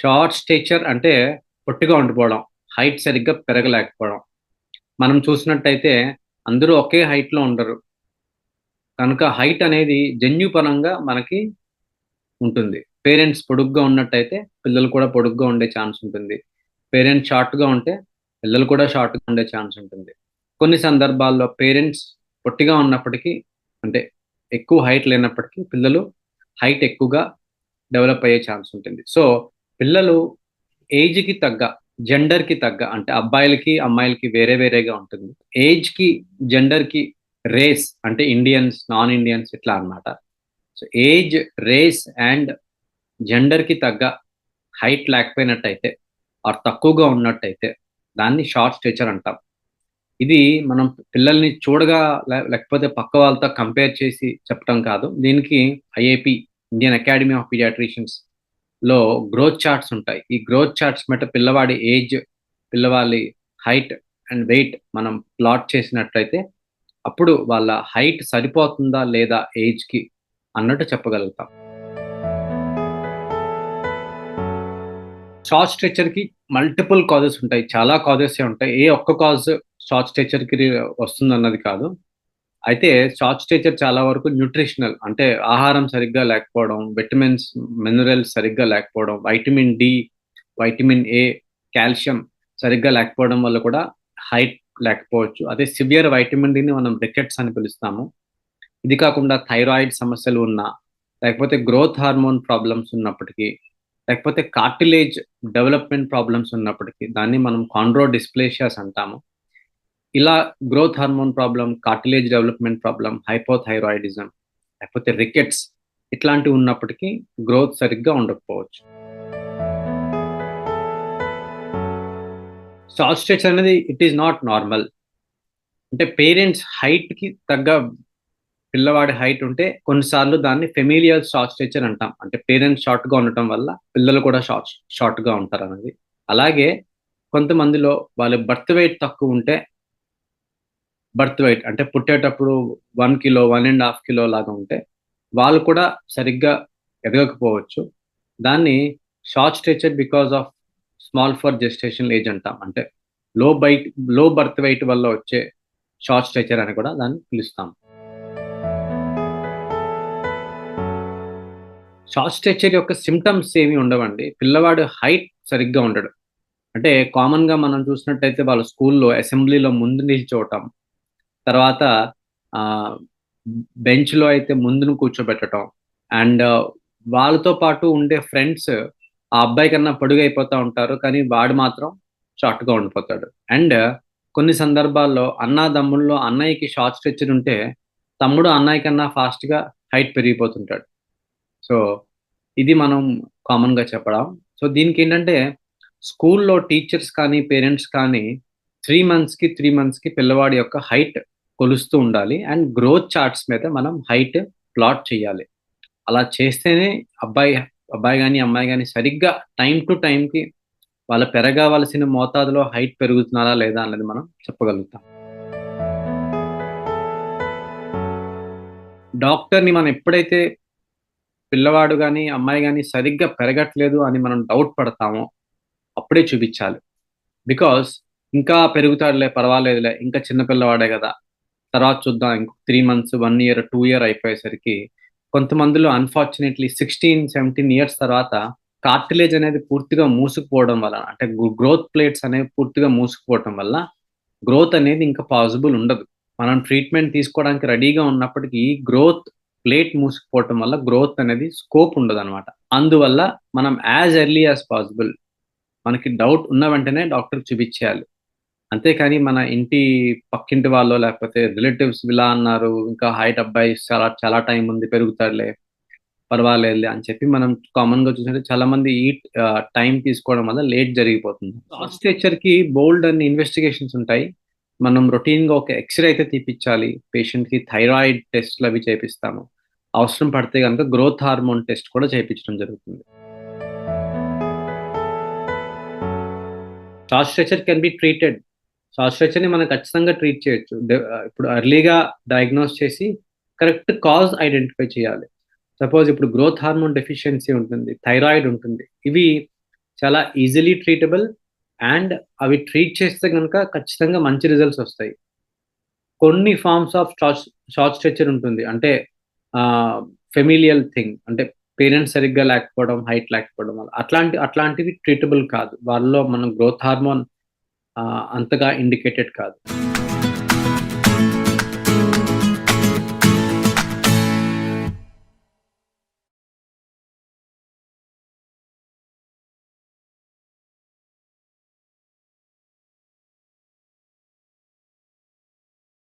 Short stature అంటే పొట్టిగా ఉండిపోవడం హైట్ సరిగ్గా పెరగలేకపోవడం. మనం చూసినట్టయితే అందరూ ఒకే హైట్లో ఉండరు. కనుక హైట్ అనేది జన్యుపరంగా మనకి ఉంటుంది. పేరెంట్స్ పొడుగ్గా ఉన్నట్టయితే పిల్లలు కూడా పొడుగ్గా ఉండే ఛాన్స్ ఉంటుంది. పేరెంట్స్ షార్ట్గా ఉంటే పిల్లలు కూడా షార్ట్గా ఉండే ఛాన్స్ ఉంటుంది. కొన్ని సందర్భాల్లో పేరెంట్స్ పొట్టిగా ఉన్నప్పటికీ అంటే ఎక్కువ హైట్ లేనప్పటికీ పిల్లలు హైట్ ఎక్కువగా డెవలప్ అయ్యే ఛాన్స్ ఉంటుంది. సో పిల్లలు ఏజ్కి తగ్గ జెండర్కి తగ్గ అంటే అబ్బాయిలకి అమ్మాయిలకి వేరే వేరేగా ఉంటుంది. ఏజ్కి జెండర్కి రేస్ అంటే ఇండియన్స్ నాన్ ఇండియన్స్ ఇట్లా అన్నమాట. సో ఏజ్ రేస్ అండ్ జెండర్కి తగ్గ హైట్ లేకపోయినట్టయితే ఆర్ తక్కువగా ఉన్నట్టయితే దాన్ని షార్ట్ స్టేచర్ అంటాం. ఇది మనం పిల్లల్ని చూడగా లేకపోతే పక్క వాళ్ళతో కంపేర్ చేసి చెప్పడం కాదు. దీనికి IAP Indian academy of pediatricians లో గ్రోత్ చార్ట్స్ ఉంటాయి. ఈ గ్రోత్ చార్ట్స్ మెట పిల్లవాడి ఏజ్ పిల్లవాడి హైట్ అండ్ వెయిట్ మనం ప్లాట్ చేసినట్లయితే అప్పుడు వాళ్ళ హైట్ సరిపోతుందా లేదా ఏజ్కి అన్నట్టు చెప్పగలుగుతాం. షార్ట్ స్ట్రెచర్కి మల్టిపుల్ కాజెస్ ఉంటాయి. చాలా కాజెస్ ఉంటాయి. ఏ ఒక్క కాజ్ షార్ట్ స్ట్రెచర్కి వస్తుంది అన్నది కాదు. అయితే షార్ట్ స్టేచర్ చాలా వరకు న్యూట్రిషనల్. అంటే ఆహారం సరిగ్గా లేకపోవడం విటమిన్స్ మినరల్స్ సరిగ్గా లేకపోవడం vitamin D vitamin A calcium సరిగ్గా లేకపోవడం వల్ల కూడా హైట్ లేకపోవచ్చు. అదే సివియర్ వైటమిన్ డిని మనం రికెట్స్ అని పిలుస్తాము. ఇది కాకుండా థైరాయిడ్ సమస్యలు ఉన్నా లేకపోతే గ్రోత్ హార్మోన్ ప్రాబ్లమ్స్ ఉన్నప్పటికీ లేకపోతే కార్టిలేజ్ డెవలప్మెంట్ ప్రాబ్లమ్స్ ఉన్నప్పటికీ దాన్ని మనం కాండ్రో డిస్ప్లేషియాస్ అంటాము. ఇలా growth hormone problem cartilage development problem hypothyroidism లేకపోతే రికెట్స్ ఇట్లాంటివి ఉన్నప్పటికీ గ్రోత్ సరిగ్గా ఉండకపోవచ్చు. షార్ట్ స్ట్రెచ్ అనేది ఇట్ ఈస్ నాట్ నార్మల్ అంటే పేరెంట్స్ హైట్కి తగ్గ పిల్లవాడి హైట్ ఉంటే కొన్నిసార్లు దాన్ని ఫెమిలియల్ షార్ట్ స్ట్రెచర్ అంటాం. అంటే పేరెంట్స్ షార్ట్గా ఉండటం వల్ల పిల్లలు కూడా షార్ట్ షార్ట్గా ఉంటారు అనేది అలాగే కొంతమందిలో వాళ్ళ బర్త్ వెయిట్ తక్కువ ఉంటే బర్త్ వెయిట్ అంటే పుట్టేటప్పుడు one kilo one and half kilo లాగా ఉంటే వాళ్ళు కూడా సరిగ్గా ఎదగకపోవచ్చు. దాన్ని short stature because of small for gestation age అంటాం. అంటే లో బైట్లో బర్త్ వెయిట్ వల్ల వచ్చే షార్ట్ స్ట్రెచర్ అని కూడా దాన్ని పిలుస్తాం. షార్ట్ స్ట్రెచర్ యొక్క సిమ్టమ్స్ ఏమి ఉండవండి. పిల్లవాడు హైట్ సరిగ్గా ఉండడు. అంటే కామన్గా మనం చూసినట్టయితే వాళ్ళ స్కూల్లో అసెంబ్లీలో ముందు నిల్చోవటం తర్వాత బెంచ్లో అయితే ముందును కూర్చోబెట్టడం అండ్ వాళ్ళతో పాటు ఉండే ఫ్రెండ్స్ ఆ అబ్బాయి కన్నా పొడుగు ఉంటారు కానీ వాడు మాత్రం షార్ట్గా ఉండిపోతాడు. అండ్ కొన్ని సందర్భాల్లో అన్నదమ్ముల్లో అన్నయ్యకి షార్ట్ స్ట్రెచ్చర్ ఉంటే తమ్ముడు అన్నయ్య కన్నా ఫాస్ట్గా హైట్ పెరిగిపోతుంటాడు. సో ఇది మనం కామన్గా చెప్పడం. సో దీనికి ఏంటంటే స్కూల్లో టీచర్స్ కానీ పేరెంట్స్ కానీ త్రీ మంత్స్కి త్రీ మంత్స్కి పిల్లవాడి యొక్క హైట్ కొలుస్తూ ఉండాలి. అండ్ గ్రోత్ చార్ట్స్ మీద మనం హైట్ ప్లాట్ చేయాలి. అలా చేస్తేనే అబ్బాయి అబ్బాయి కానీ అమ్మాయి కానీ సరిగ్గా టైం టు టైంకి వాళ్ళ పెరగవలసిన మోతాదులో హైట్ పెరుగుతున్నారా లేదా అన్నది మనం చెప్పగలుగుతాం. డాక్టర్ని మనం ఎప్పుడైతే పిల్లవాడు కానీ అమ్మాయి కానీ సరిగ్గా పెరగట్లేదు అని మనం డౌట్ పడతామో అప్పుడే చూపించాలి. బికాస్ ఇంకా పెరుగుతాడులే పర్వాలేదులే ఇంకా చిన్న పిల్లవాడే కదా. తర్వాత చూద్దాం ఇంకొక three months one year two year అయిపోయేసరికి కొంతమందిలో అన్ఫార్చునేట్లీ సిక్స్టీన్ సెవెంటీన్ ఇయర్స్ తర్వాత కార్టిలేజ్ అనేది పూర్తిగా మూసుకుపోవడం వల్ల అంటే గ్రోత్ ప్లేట్స్ అనేవి పూర్తిగా మూసుకుపోవడం వల్ల గ్రోత్ అనేది ఇంకా పాసిబుల్ ఉండదు. మనం ట్రీట్మెంట్ తీసుకోవడానికి రెడీగా ఉన్నప్పటికీ గ్రోత్ ప్లేట్ మూసుకుపోవటం వల్ల గ్రోత్ అనేది స్కోప్ ఉండదు అనమాట అందువల్ల మనం యాజ్ ఎర్లీ యాజ్ పాసిబుల్ మనకి డౌట్ ఉన్న వెంటనే డాక్టర్ చూపించేయాలి. అంతేకాని మన ఇంటి పక్కింటి వాళ్ళు లేకపోతే రిలేటివ్స్ ఇలా అన్నారు ఇంకా హైట్ అబ్బాయి చాలా చాలా టైం ఉంది పెరుగుతాడులే పర్వాలేదులే అని చెప్పి మనం కామన్గా చూసినట్టు చాలా మంది ఈ టైం తీసుకోవడం వల్ల లేట్ జరిగిపోతుంది. స్ట్రెచర్కి బోల్డ్ అన్ని ఇన్వెస్టిగేషన్స్ ఉంటాయి. మనం రొటీన్గా ఒక ఎక్స్రే అయితే తీపిచ్చాలి పేషెంట్కి థైరాయిడ్ టెస్ట్లు అవి చేపిస్తాము. అవసరం పడితే కనుక గ్రోత్ హార్మోన్ టెస్ట్ కూడా చేయించడం జరుగుతుంది. Stature can be treated. Short స్ట్రెచర్ని మనం ఖచ్చితంగా ట్రీట్ చేయొచ్చు. ఇప్పుడు అర్లీగా డయాగ్నోస్ చేసి కరెక్ట్ కాజ్ ఐడెంటిఫై చేయాలి. సపోజ్ ఇప్పుడు గ్రోత్ హార్మోన్ డెఫిషియన్సీ ఉంటుంది థైరాయిడ్ ఉంటుంది. ఇవి చాలా ఈజీలీ ట్రీటబుల్ అండ్ అవి ట్రీట్ చేస్తే కనుక ఖచ్చితంగా మంచి రిజల్ట్స్ వస్తాయి. కొన్ని forms of short short stature ఉంటుంది. అంటే ఫెమిలియల్ థింగ్. అంటే పేరెంట్స్ సరిగ్గా లేకపోవడం హైట్ లేకపోవడం అట్లాంటి అట్లాంటివి ట్రీటబుల్ కాదు. వాళ్ళలో మనం గ్రోత్ హార్మోన్ అంతగా ఇండికేటెడ్ కాదు.